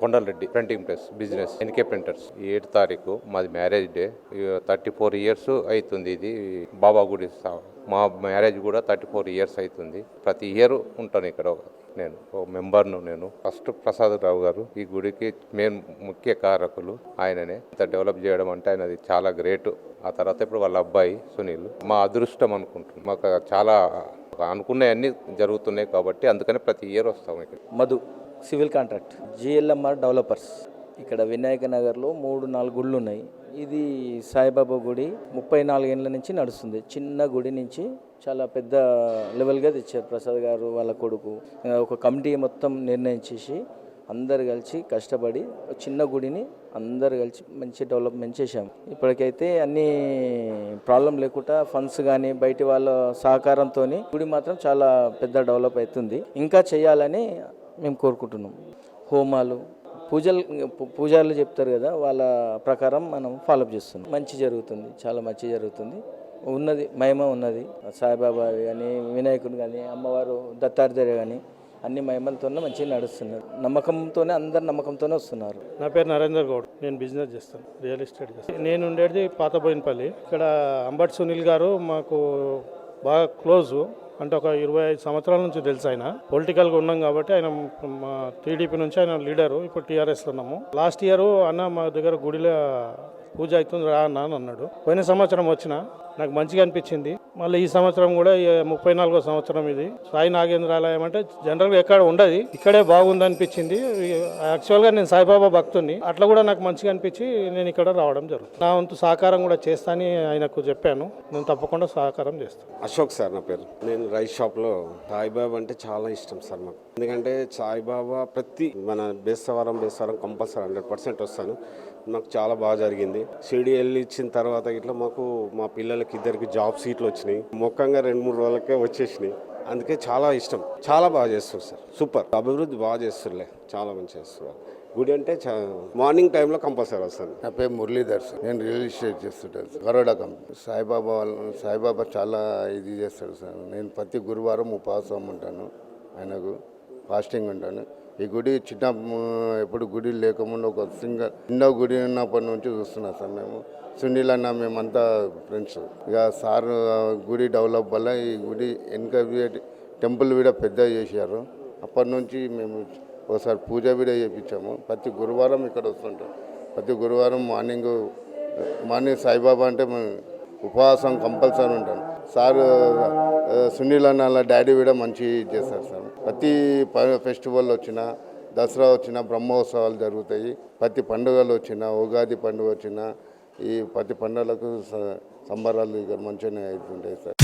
Kondalreddy printing press business NK printers. ఏడు తారీఖు మాది marriage day. Thirty four years అవుతుంది ఇది. బాబా గుడి మా మ్యారేజ్ కూడా థర్టీ ఫోర్ ఇయర్స్ అవుతుంది ప్రతి ఇయర్ ఉంటాను ఇక్కడ నేను ఒక మెంబర్ను నేను. ఫస్ట్ ప్రసాద్ రావు గారు ఈ గుడికి మెయిన్ ముఖ్య కారకులు ఆయననే. ఇంత డెవలప్ చేయడం అంటే ఆయనది చాలా గ్రేట్. ఆ తర్వాత ఇప్పుడు వాళ్ళ అబ్బాయి సునీల్. మా అదృష్టం అనుకుంటున్నాం. మాకు చాలా అనుకున్నవన్నీ జరుగుతున్నాయి కాబట్టి అందుకని ప్రతి ఇయర్ వస్తాం ఇక్కడ. Madhu civil contract GLMR developers. ఇక్కడ వినాయక నగర్లో మూడు నాలుగు గుళ్ళు ఉన్నాయి ఇది సాయిబాబా గుడి ముప్పై నాలుగేళ్ళ నుంచి నడుస్తుంది. చిన్న గుడి నుంచి చాలా పెద్ద లెవెల్గా తెచ్చారు ప్రసాద్ గారు వాళ్ళ కొడుకు. ఒక కమిటీ మొత్తం నిర్ణయించేసి అందరు కలిసి కష్టపడి చిన్న గుడిని అందరు కలిసి మంచి డెవలప్మెంట్ చేశాం ఇప్పటికైతే అన్ని ప్రాబ్లం లేకుండా ఫండ్స్ కానీ బయటి వాళ్ళ సహకారంతో గుడి మాత్రం చాలా పెద్ద డెవలప్ అవుతుంది. ఇంకా చేయాలని మేము కోరుకుంటున్నాం. హోమాలు పూజలు పూజారులు చెప్తారు కదా వాళ్ళ ప్రకారం మనం ఫాలోఅప్ చేస్తున్నాం. మంచి జరుగుతుంది చాలా మంచి జరుగుతుంది. ఉన్నది మహిమ ఉన్నది. సాయిబాబా కానీ వినాయకుడు కానీ అమ్మవారు దత్తాత్రేయ కానీ అన్ని మహిమలతోనే మంచిగా నడుస్తున్నారు. నమ్మకంతోనే అందరు నమ్మకంతోనే వస్తున్నారు. నా పేరు నరేందర్ గౌడ్. నేను బిజినెస్ చేస్తాను రియల్ ఎస్టేట్ చేస్తాను. నేను ఉండేది పాతబోయినపల్లి. ఇక్కడ అంబట్ సునీల్ గారు మాకు బాగా క్లోజు అంటే ఒక ఇరవై ఐదు సంవత్సరాల నుంచి తెలుసు ఆయన. పొలిటికల్గా ఉన్నాం కాబట్టి ఆయన మా టీడీపీ నుంచి ఆయన లీడరు ఇప్పుడు టీఆర్ఎస్లో ఉన్నాము. లాస్ట్ ఇయర్ అన్న మా దగ్గర గుడిలో పూజ అవుతుంది రా అన్న అని అన్నాడు. పోయిన సంవత్సరం వచ్చిన నాకు మంచిగా అనిపించింది. మళ్ళీ ఈ సంవత్సరం కూడా ముప్పై నాలుగో సంవత్సరం ఇది. సాయి నాగేంద్రాలయం అంటే జనరల్గా ఎక్కడ ఉండదు. ఇక్కడే బాగుంది అనిపించింది యాక్చువల్గా నేను సాయిబాబా భక్తుని అట్లా కూడా నాకు మంచిగా అనిపించి నేను ఇక్కడ రావడం జరుగుతుంది. నా వంతు సహకారం కూడా చేస్తానని ఆయనకు చెప్పాను. నేను తప్పకుండా సహకారం చేస్తాను. అశోక్ సార్ నా పేరు. నేను రైస్ షాప్లో సాయిబాబా అంటే చాలా ఇష్టం సార్ మాకు. ఎందుకంటే సాయిబాబా ప్రతి మన బేస్తవారం బేస్తవారం కంపల్సరీ హండ్రెడ్ పర్సెంట్ వస్తాను. నాకు చాలా బాగా జరిగింది. షిరిడి వెళ్ళి ఇచ్చిన తర్వాత ఇట్లా మాకు మా వాళ్ళకి ఇద్దరికి జాబ్ సీట్లు వచ్చినాయి. మొక్కంగా రెండు మూడు రోజులకే వచ్చేసినాయి. అందుకే చాలా ఇష్టం. చాలా బాగా చేస్తారు సార్. సూపర్. అభివృద్ధి బాగా చేస్తుర్లే. చాలా మంచి చేస్తున్నారు గుడి అంటే చా- మార్నింగ్ టైంలో కంపల్సరీ వస్తాను నా పేరు మురళీధర్ సార్. నేను రియల్ ఎస్టేట్ చేస్తుంటాను బరోడా కంపెనీ సాయిబాబా వాళ్ళ సాయిబాబా చాలా ఇది చేస్తాడు సార్. నేను ప్రతి గురువారం ఉపవాసం ఉంటాను. ఆయనకు ఫాస్టింగ్ ఉంటాను. ఈ గుడి చిన్న ఎప్పుడు గుడి లేకముందు ఒక సింగల్ చిన్న గుడి ఉన్నప్పటి నుంచి చూస్తున్నాం సార్ మేము. సునీల్ అన్న మేమంతా ఫ్రెండ్స్. ఇక సార్ గుడి డెవలప్ వల్ల ఈ గుడి వెనుక టెంపుల్ కూడా పెద్ద చేశారు. అప్పటి నుంచి మేము ఒకసారి పూజ కూడా చేయించాము ప్రతి గురువారం ఇక్కడ వస్తుంటాం. ప్రతి గురువారం మార్నింగ్ మార్నింగ్ సాయిబాబా అంటే మేము ఉపవాసం కంపల్సరీ ఉంటాను సార్ సునీల్ అన్న డాడీ కూడా మంచి చేస్తారు సార్. ప్రతి ప- ఫెస్టివల్ వచ్చినా దసరా వచ్చినా బ్రహ్మోత్సవాలు జరుగుతాయి. ప్రతి పండుగలు వచ్చినా ఉగాది పండుగ వచ్చినా ఈ ప్రతి పండుగలకు సంబరాలు ఇక్కడ మంచిగానే అవుతుంటాయి సార్.